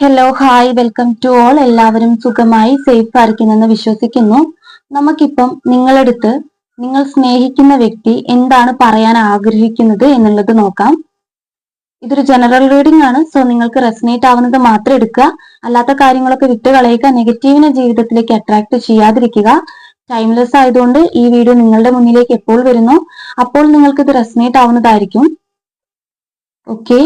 Hello hi welcome to all എല്ലാവരും സുഖമായി safe ആയിരിക്കുന്നെന്ന് വിശ്വസിക്കുന്നു. നമുക്കിപ്പം നിങ്ങളടുത്ത് നിങ്ങൾ സ്നേഹിക്കുന്ന വ്യക്തി എന്താണ് പറയാൻ ആഗ്രഹിക്കുന്നത് എന്നുള്ളത് നോക്കാം. ഇതൊരു ജനറൽ റീഡിംഗ് ആണ്. സോ നിങ്ങൾക്ക് റെസനേറ്റ് ആവുന്നത് മാത്രം എടുക്കുക. അല്ലാത്ത കാര്യങ്ങളൊക്കെ വിട്ട് കളയുക. നെഗറ്റീവിനെ ജീവിതത്തിലേക്ക് അട്രാക്ട് ചെയ്യാതിരിക്കുക. ടൈംലെസ് ആയതുകൊണ്ട് ഈ വീഡിയോ നിങ്ങളുടെ മുന്നിലേക്ക് എപ്പോൾ വരുന്നു? അപ്പോൾ നിങ്ങൾക്ക് ഇത് റെസനേറ്റ് ആവുന്നതായിരിക്കും ഓക്കെ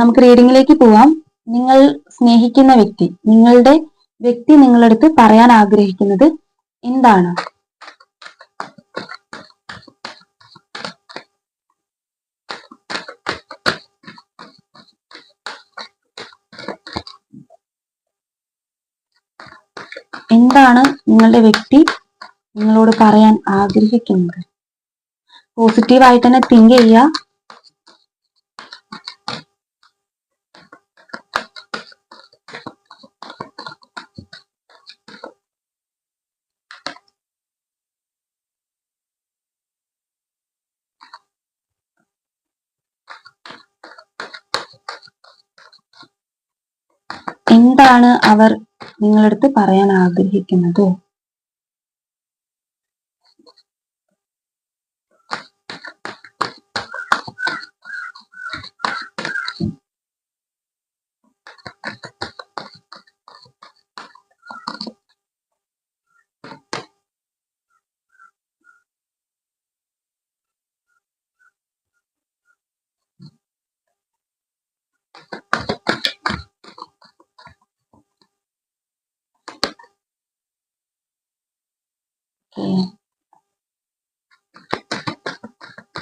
നമുക്ക് റീഡിംഗിലേക്ക് പോവാം. നിങ്ങൾ സ്നേഹിക്കുന്ന വ്യക്തി നിങ്ങളുടെ വ്യക്തി നിങ്ങളടുത്ത് പറയാൻ ആഗ്രഹിക്കുന്നത് എന്താണ്? എന്താണ് നിങ്ങളുടെ വ്യക്തി നിങ്ങളോട് പറയാൻ ആഗ്രഹിക്കുന്നത്? പോസിറ്റീവായിട്ട് തന്നെ തിങ്ക് ചെയ്യുക. എന്താണ് അവർ നിങ്ങളടുത്ത് പറയാൻ ആഗ്രഹിക്കുന്നത്?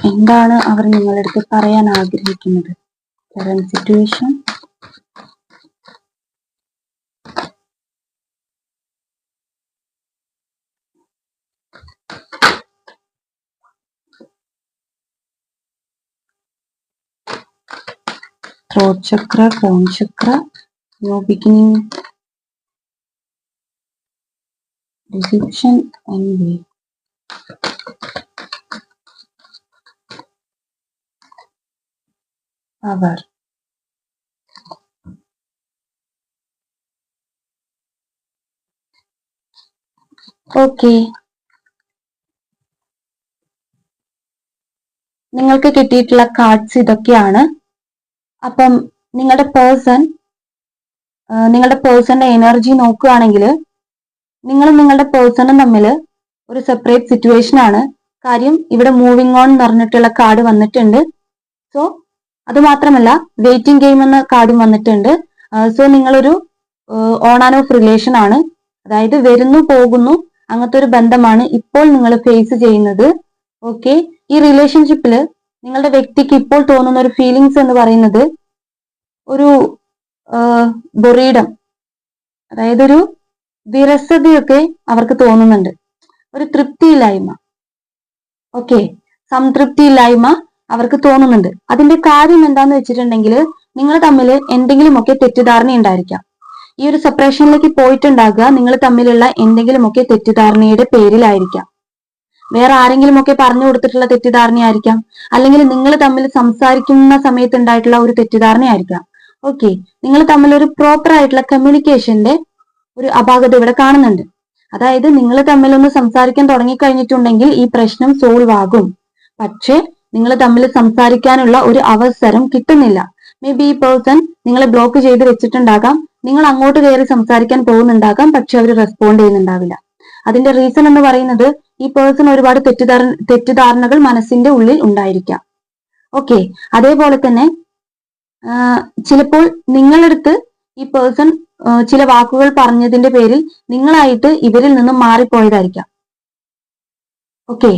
എന്താണ് അവർ നിങ്ങളടുത്ത് പറയാൻ ആഗ്രഹിക്കുന്നത്? Current situation throat chakra crown chakra no beginning, and way. Power. Okay നിങ്ങൾക്ക് കിട്ടിയിട്ടുള്ള കാർഡ്സ് ഇതൊക്കെയാണ് അപ്പം നിങ്ങളുടെ പേഴ്സൺ നിങ്ങളുടെ പേഴ്സന്റെ എനർജി നോക്കുകയാണെങ്കിൽ നിങ്ങളും നിങ്ങളുടെ പേഴ്സണും തമ്മിൽ ഒരു സെപ്പറേറ്റ് സിറ്റുവേഷൻ ആണ്. കാര്യം ഇവിടെ മൂവിങ് ഓൺ എന്ന് പറഞ്ഞിട്ടുള്ള കാർഡ് വന്നിട്ടുണ്ട്. സോ അത് മാത്രമല്ല വെയിറ്റിംഗ് ഗെയിം എന്ന കാർഡും വന്നിട്ടുണ്ട്. സോ നിങ്ങളൊരു ഓൺ ആൻഡ് ഓഫ് റിലേഷൻ ആണ്. അതായത് വരുന്നു പോകുന്നു അങ്ങനത്തെ ഒരു ബന്ധമാണ് ഇപ്പോൾ നിങ്ങൾ ഫേസ് ചെയ്യുന്നത്. ഓക്കെ ഈ റിലേഷൻഷിപ്പിൽ നിങ്ങളുടെ വ്യക്തിക്ക് ഇപ്പോൾ തോന്നുന്ന ഒരു ഫീലിങ്സ് എന്ന് പറയുന്നത് ഒരു ബൊറീഡം. അതായത് ഒരു വിരസതയൊക്കെ അവർക്ക് തോന്നുന്നുണ്ട്. ഒരു തൃപ്തിയില്ലായ്മ. ഓക്കെ. സംതൃപ്തിയില്ലായ്മ അവർക്ക് തോന്നുന്നുണ്ട്. അതിന്റെ കാര്യം എന്താന്ന് വെച്ചിട്ടുണ്ടെങ്കിൽ നിങ്ങൾ തമ്മിൽ എന്തെങ്കിലുമൊക്കെ തെറ്റിദ്ധാരണ ഉണ്ടായിരിക്കാം. ഈ ഒരു സെപ്പറേഷനിലേക്ക് പോയിട്ടുണ്ടാകുക നിങ്ങൾ തമ്മിലുള്ള എന്തെങ്കിലുമൊക്കെ തെറ്റിദ്ധാരണയുടെ പേരിലായിരിക്കാം. വേറെ ആരെങ്കിലും ഒക്കെ പറഞ്ഞു കൊടുത്തിട്ടുള്ള തെറ്റിദ്ധാരണയായിരിക്കാം. അല്ലെങ്കിൽ നിങ്ങൾ തമ്മിൽ സംസാരിക്കുന്ന സമയത്ത് ഉണ്ടായിട്ടുള്ള ഒരു തെറ്റിദ്ധാരണയായിരിക്കാം. ഓക്കെ. നിങ്ങൾ തമ്മിൽ ഒരു പ്രോപ്പർ ആയിട്ടുള്ള കമ്മ്യൂണിക്കേഷന്റെ ഒരു അപാകത ഇവിടെ കാണുന്നുണ്ട്. അതായത് നിങ്ങൾ തമ്മിൽ ഒന്ന് സംസാരിക്കാൻ തുടങ്ങിക്കഴിഞ്ഞിട്ടുണ്ടെങ്കിൽ ഈ പ്രശ്നം സോൾവ് ആകും. പക്ഷേ നിങ്ങൾ തമ്മിൽ സംസാരിക്കാനുള്ള ഒരു അവസരം കിട്ടുന്നില്ല. മേ ബി ഈ പേഴ്സൺ നിങ്ങളെ ബ്ലോക്ക് ചെയ്ത് വെച്ചിട്ടുണ്ടാകാം. നിങ്ങൾ അങ്ങോട്ട് കയറി സംസാരിക്കാൻ പോകുന്നുണ്ടാകാം പക്ഷെ അവർ റെസ്പോണ്ട് ചെയ്യുന്നുണ്ടാവില്ല. അതിന്റെ റീസൺ എന്ന് പറയുന്നത് ഈ പേഴ്സൺ ഒരുപാട് തെറ്റിദ്ധാര തെറ്റിദ്ധാരണകൾ മനസ്സിന്റെ ഉള്ളിൽ ഉണ്ടായിരിക്കാം. ഓക്കെ അതേപോലെ തന്നെ ചിലപ്പോൾ നിങ്ങളെടുത്ത് ഈ പേഴ്സൺ ചില വാക്കുകൾ പറഞ്ഞതിന്റെ പേരിൽ നിങ്ങളായിട്ട് ഇവരിൽ നിന്നും മാറിപ്പോയതായിരിക്കാം. ഓക്കെ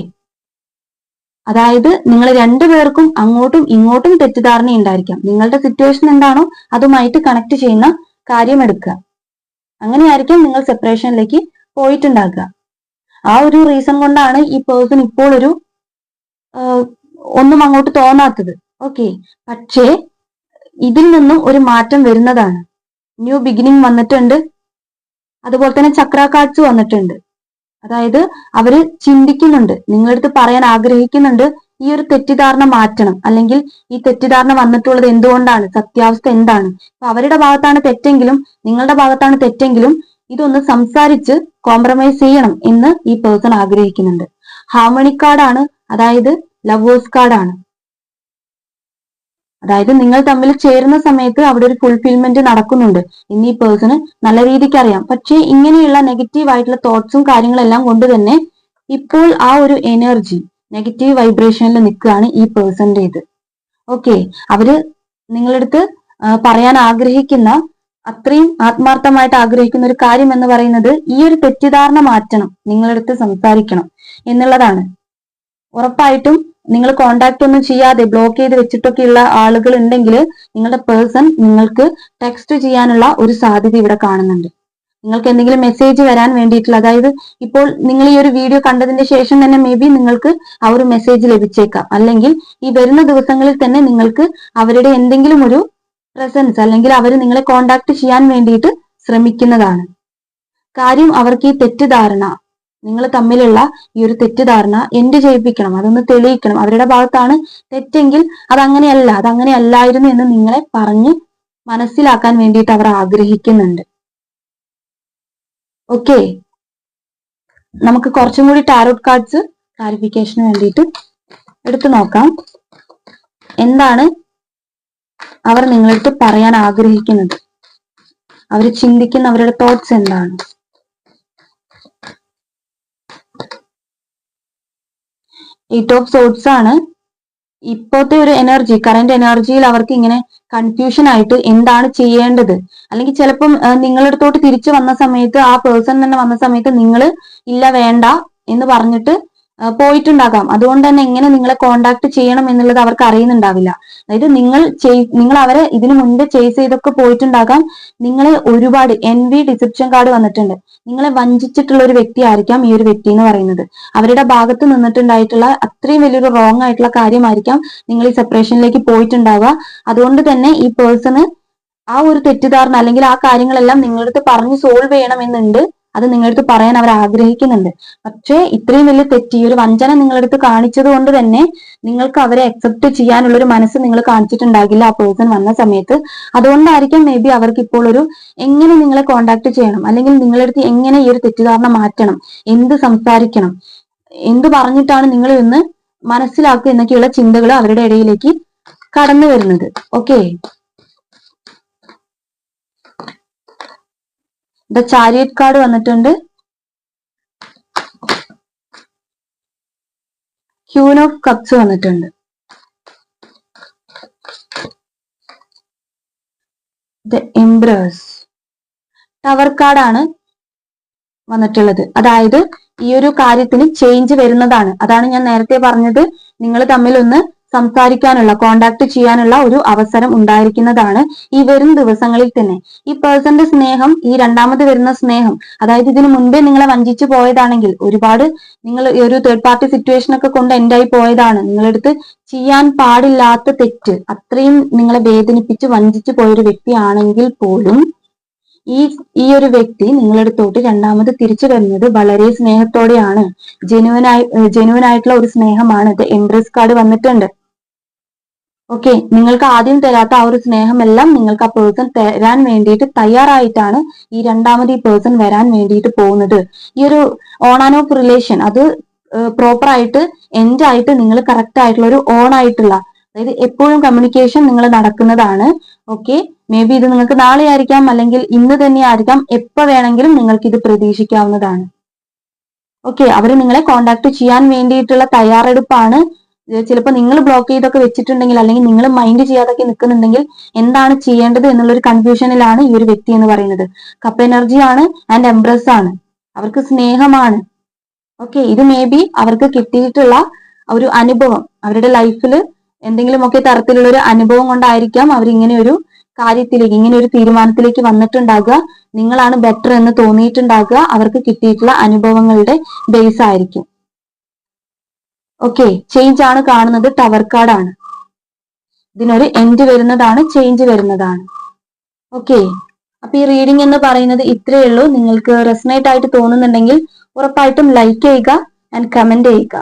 അതായത് നിങ്ങൾ രണ്ടുപേർക്കും അങ്ങോട്ടും ഇങ്ങോട്ടും തെറ്റിദ്ധാരണ ഉണ്ടായിരിക്കാം നിങ്ങളുടെ സിറ്റുവേഷൻ എന്താണോ അതുമായിട്ട് കണക്ട് ചെയ്യുന്ന കാര്യം എടുക്കുക. അങ്ങനെയായിരിക്കും നിങ്ങൾ സെപ്പറേഷനിലേക്ക് പോയിട്ടുണ്ടാക്കുക. ആ ഒരു റീസൺ കൊണ്ടാണ് ഈ പേഴ്സൺ ഇപ്പോൾ ഒരു ഒന്നും അങ്ങോട്ട് തോന്നാത്തത്. ഓക്കെ പക്ഷേ ഇതിൽ നിന്നും ഒരു മാറ്റം വരുന്നതാണ്. ന്യൂ ബിഗിനിങ് വന്നിട്ടുണ്ട്. അതുപോലെ തന്നെ ചക്ര വന്നിട്ടുണ്ട്. അതായത് അവർ ചിന്തിക്കുന്നുണ്ട്. നിങ്ങളടുത്ത് പറയാൻ ആഗ്രഹിക്കുന്നുണ്ട്. ഈ ഒരു തെറ്റിദ്ധാരണ മാറ്റണം. അല്ലെങ്കിൽ ഈ തെറ്റിദ്ധാരണ വന്നിട്ടുള്ളത് എന്തുകൊണ്ടാണ്? സത്യാവസ്ഥ എന്താണ്? അപ്പൊ അവരുടെ ഭാഗത്താണ് തെറ്റെങ്കിലും നിങ്ങളുടെ ഭാഗത്താണ് തെറ്റെങ്കിലും ഇതൊന്ന് സംസാരിച്ച് കോംപ്രമൈസ് ചെയ്യണം എന്ന് ഈ പേഴ്സൺ ആഗ്രഹിക്കുന്നുണ്ട്. ഹാർമണി കാർഡാണ് അതായത് ലവേഴ്സ് കാർഡാണ് അതായത് നിങ്ങൾ തമ്മിൽ ചേരുന്ന സമയത്ത് അവിടെ ഒരു ഫുൾഫിൽമെന്റ് നടക്കുന്നുണ്ട്. ഇന്ന് ഈ പേഴ്സണ് നല്ല രീതിക്ക് അറിയാം. പക്ഷേ ഇങ്ങനെയുള്ള നെഗറ്റീവ് ആയിട്ടുള്ള തോട്ട്സും കാര്യങ്ങളെല്ലാം കൊണ്ട് തന്നെ ഇപ്പോൾ ആ ഒരു എനർജി നെഗറ്റീവ് വൈബ്രേഷനിൽ നിൽക്കുകയാണ് ഈ പേഴ്സന്റെ ഓക്കെ അവർ നിങ്ങളടുത്ത് പറയാൻ ആഗ്രഹിക്കുന്ന അത്രയും ആത്മാർത്ഥമായിട്ട് ആഗ്രഹിക്കുന്ന ഒരു കാര്യം എന്ന് പറയുന്നത് ഈ ഒരു തെറ്റിദ്ധാരണ മാറ്റണം. നിങ്ങളടുത്ത് സംസാരിക്കണം എന്നുള്ളതാണ്. ഉറപ്പായിട്ടും നിങ്ങൾ കോണ്ടാക്ട് ഒന്നും ചെയ്യാതെ ബ്ലോക്ക് ചെയ്ത് വെച്ചിട്ടൊക്കെയുള്ള ആളുകൾ ഉണ്ടെങ്കിൽ നിങ്ങളുടെ പേഴ്സൺ നിങ്ങൾക്ക് ടെക്സ്റ്റ് ചെയ്യാനുള്ള ഒരു സാധ്യത ഇവിടെ കാണുന്നുണ്ട്. നിങ്ങൾക്ക് എന്തെങ്കിലും മെസ്സേജ് വരാൻ വേണ്ടിയിട്ടുള്ള അതായത് ഇപ്പോൾ നിങ്ങൾ ഈ ഒരു വീഡിയോ കണ്ടതിന്റെ ശേഷം തന്നെ മേ ബി നിങ്ങൾക്ക് ആ ഒരു മെസ്സേജ് ലഭിച്ചേക്കാം. അല്ലെങ്കിൽ ഈ വരുന്ന ദിവസങ്ങളിൽ തന്നെ നിങ്ങൾക്ക് അവരുടെ എന്തെങ്കിലും ഒരു പ്രസൻസ് അല്ലെങ്കിൽ അവർ നിങ്ങളെ കോണ്ടാക്ട് ചെയ്യാൻ വേണ്ടിയിട്ട് ശ്രമിക്കുന്നതാണ്. കാര്യം അവർക്ക് ഈ തെറ്റിദ്ധാരണ നിങ്ങൾ തമ്മിലുള്ള ഈ ഒരു തെറ്റിദ്ധാരണ എന്ത് ചെയ്യിപ്പിക്കണം. അതൊന്ന് തെളിയിക്കണം. അവരുടെ ഭാഗത്താണ് തെറ്റെങ്കിൽ അത് അങ്ങനെയല്ല അത് അങ്ങനെ അല്ലായിരുന്നു എന്ന് നിങ്ങളെ പറഞ്ഞ് മനസ്സിലാക്കാൻ വേണ്ടിയിട്ട് അവർ ആഗ്രഹിക്കുന്നുണ്ട്. ഓക്കെ നമുക്ക് കുറച്ചും കൂടി ടാരോട്ട് കാർഡ്സ് ക്ലാരിഫിക്കേഷന് വേണ്ടിയിട്ട് എടുത്തു നോക്കാം. എന്താണ് അവർ നിങ്ങളടുത്ത് പറയാൻ ആഗ്രഹിക്കുന്നത്? അവർ ചിന്തിക്കുന്ന അവരുടെ തോട്ട്സ് എന്താണ്? എയ്റ്റ് ഓഫ് സോട്ട്സ് ആണ്. ഇപ്പോഴത്തെ ഒരു എനർജി കറന്റ് എനർജിയിൽ അവർക്ക് ഇങ്ങനെ കൺഫ്യൂഷൻ ആയിട്ട് എന്താണ് ചെയ്യേണ്ടത്? അല്ലെങ്കിൽ ചിലപ്പം നിങ്ങളടുത്തോട്ട് തിരിച്ചു വന്ന സമയത്ത് ആ പേഴ്സൺ തന്നെ വന്ന സമയത്ത് നിങ്ങൾ ഇല്ല വേണ്ട എന്ന് പറഞ്ഞിട്ട് പോയിട്ടുണ്ടാകാം. അതുകൊണ്ട് തന്നെ എങ്ങനെ നിങ്ങളെ കോണ്ടാക്ട് ചെയ്യണം എന്നുള്ളത് അവർക്ക് അറിയുന്നുണ്ടാവില്ല. അതായത് നിങ്ങൾ നിങ്ങൾ അവരെ ഇതിനു മുൻപ് ചേസ് ചെയ്തൊക്കെ പോയിട്ടുണ്ടാകാം. നിങ്ങളെ ഒരുപാട് എൻ വി ഡിസെപ്ഷൻ കാർഡ് വന്നിട്ടുണ്ട്. നിങ്ങളെ വഞ്ചിച്ചിട്ടുള്ള ഒരു വ്യക്തി ആയിരിക്കാം ഈ ഒരു വ്യക്തി എന്ന് പറയുന്നത്. അവരുടെ ഭാഗത്ത് നിന്നിട്ടുണ്ടായിട്ടുള്ള അത്രയും വലിയൊരു റോങ് ആയിട്ടുള്ള കാര്യമായിരിക്കാം നിങ്ങൾ ഈ സെപ്പറേഷനിലേക്ക് പോയിട്ടുണ്ടാവുക. അതുകൊണ്ട് തന്നെ ഈ പേഴ്സണ് ആ ഒരു തെറ്റിദ്ധാരണ അല്ലെങ്കിൽ ആ കാര്യങ്ങളെല്ലാം നിങ്ങളടുത്ത് പറഞ്ഞ് സോൾവ് ചെയ്യണമെന്നുണ്ട്. അത് നിങ്ങളടുത്ത് പറയാൻ അവർ ആഗ്രഹിക്കുന്നുണ്ട്. പക്ഷേ ഇത്രയും വലിയ തെറ്റി ഒരു വഞ്ചന നിങ്ങളടുത്ത് കാണിച്ചത് കൊണ്ട് തന്നെ നിങ്ങൾക്ക് അവരെ അക്സെപ്റ്റ് ചെയ്യാനുള്ള ഒരു മനസ്സ് നിങ്ങൾ കാണിച്ചിട്ടുണ്ടാകില്ല ആ പേഴ്സൺ വന്ന സമയത്ത്. അതുകൊണ്ടായിരിക്കും മേ ബി അവർക്ക് ഇപ്പോൾ ഒരു എങ്ങനെ നിങ്ങളെ കോണ്ടാക്ട് ചെയ്യണം? അല്ലെങ്കിൽ നിങ്ങളടുത്ത് എങ്ങനെ ഈ ഒരു തെറ്റിദ്ധാരണ മാറ്റണം? എന്ത് സംസാരിക്കണം? എന്ത് പറഞ്ഞിട്ടാണ് നിങ്ങൾ ഇന്ന് മനസ്സിലാക്കുക എന്നൊക്കെയുള്ള ചിന്തകൾ അവരുടെ ഇടയിലേക്ക് കടന്നു വരുന്നത്. ഓക്കെ ദ ചാരിയറ്റ് കാർഡ് വന്നിട്ടുണ്ട്. ക്യൂൻ ഓഫ് കപ്സ് വന്നിട്ടുണ്ട്. The empress. ടവർ കാർഡാണ് വന്നിട്ടുള്ളത്. അതായത് ഈ ഒരു കാര്യത്തിന് ചേഞ്ച് വരുന്നതാണ്. അതാണ് ഞാൻ നേരത്തെ പറഞ്ഞത്. നിങ്ങൾ തമ്മിൽ ഒന്ന് സംസാരിക്കാനുള്ള കോണ്ടാക്ട് ചെയ്യാനുള്ള ഒരു അവസരം ഉണ്ടായിരിക്കുന്നതാണ് ഈ വരും ദിവസങ്ങളിൽ തന്നെ. ഈ പേഴ്സന്റെ സ്നേഹം ഈ രണ്ടാമത് വരുന്ന സ്നേഹം അതായത് ഇതിനു മുൻപേ നിങ്ങളെ വഞ്ചിച്ചു പോയതാണെങ്കിൽ ഒരുപാട് നിങ്ങൾ ഒരു തേർഡ് പാർട്ടി സിറ്റുവേഷൻ ഒക്കെ കൊണ്ട് എൻഡായി പോയതാണ്. നിങ്ങളെടുത്ത് ചെയ്യാൻ പാടില്ലാത്ത തെറ്റ് അത്രയും നിങ്ങളെ വേദനിപ്പിച്ച് വഞ്ചിച്ചു പോയൊരു വ്യക്തിയാണെങ്കിൽ പോലും ഈ ഈ ഒരു വ്യക്തി നിങ്ങളെടുത്തോട്ട് രണ്ടാമത് തിരിച്ചു വരുന്നത് വളരെ സ്നേഹത്തോടെയാണ്. ജെനുവനായി ജെനുവനായിട്ടുള്ള ഒരു സ്നേഹമാണ്. ഇത് എൻട്രസ് കാർഡ് വന്നിട്ടുണ്ട്. ഓക്കെ നിങ്ങൾക്ക് ആദ്യം തരാത്ത ആ ഒരു സ്നേഹമെല്ലാം നിങ്ങൾക്ക് ആ പേഴ്സൺ തരാൻ വേണ്ടിയിട്ട് തയ്യാറായിട്ടാണ് ഈ രണ്ടാമത് ഈ പേഴ്സൺ വരാൻ വേണ്ടിയിട്ട് പോകുന്നത്. ഈ ഒരു ഓൺ ആൻഡ് ഓഫ് റിലേഷൻ അത് പ്രോപ്പർ ആയിട്ട് എൻഡ് ആയിട്ട് നിങ്ങൾ കറക്റ്റ് ആയിട്ടുള്ള ഒരു ഓൺ ആയിട്ടുള്ള അതായത് എപ്പോഴും കമ്മ്യൂണിക്കേഷൻ നിങ്ങൾ നടക്കുന്നതാണ്. ഓക്കെ മേ ബി ഇത് നിങ്ങൾക്ക് നാളെ ആയിരിക്കാം അല്ലെങ്കിൽ ഇന്ന് തന്നെ ആയിരിക്കാം എപ്പോ വേണമെങ്കിലും നിങ്ങൾക്ക് ഇത് പ്രതീക്ഷിക്കാവുന്നതാണ്. ഓക്കെ അവർ നിങ്ങളെ കോണ്ടാക്ട് ചെയ്യാൻ വേണ്ടിയിട്ടുള്ള തയ്യാറെടുപ്പാണ്. ചിലപ്പോൾ നിങ്ങൾ ബ്ലോക്ക് ചെയ്തൊക്കെ വെച്ചിട്ടുണ്ടെങ്കിൽ അല്ലെങ്കിൽ നിങ്ങൾ മൈൻഡ് ചെയ്യാതൊക്കെ നിൽക്കുന്നുണ്ടെങ്കിൽ എന്താണ് ചെയ്യേണ്ടത് എന്നുള്ള ഒരു കൺഫ്യൂഷനിലാണ് ഈ ഒരു വ്യക്തി എന്ന് പറയുന്നത്. കപ്പ് എനർജി ആണ് ആൻഡ് എംബ്രസ് ആണ്. അവർക്ക് സ്നേഹമാണ്. ഓക്കെ ഇത് മേ ബി അവർക്ക് കിട്ടിയിട്ടുള്ള ഒരു അനുഭവം. അവരുടെ ലൈഫിൽ എന്തെങ്കിലുമൊക്കെ തരത്തിലുള്ള ഒരു അനുഭവം കൊണ്ടായിരിക്കാം അവർ ഇങ്ങനെ ഒരു കാര്യത്തിലേക്ക് ഇങ്ങനെ ഒരു തീരുമാനത്തിലേക്ക് വന്നിട്ടുണ്ടാകുക നിങ്ങളാണ് ബെറ്റർ എന്ന് തോന്നിയിട്ടുണ്ടാകുക അവർക്ക് കിട്ടിയിട്ടുള്ള അനുഭവങ്ങളുടെ ബേസ് ആയിരിക്കും. ഓക്കെ ചേഞ്ച് ആണ് കാണുന്നത് ടവർ കാർഡാണ് ഇതിനൊരു എൻഡ് വരുന്നതാണ് ചേഞ്ച് വരുന്നതാണ്. ഓക്കെ അപ്പൊ ഈ റീഡിംഗ് എന്ന് പറയുന്നത് ഇത്രയേ ഉള്ളൂ. നിങ്ങൾക്ക് റെസനേറ്റ് ആയിട്ട് തോന്നുന്നുണ്ടെങ്കിൽ ഉറപ്പായിട്ടും ലൈക്ക് ചെയ്യുക ആൻഡ് കമന്റ് ചെയ്യുക.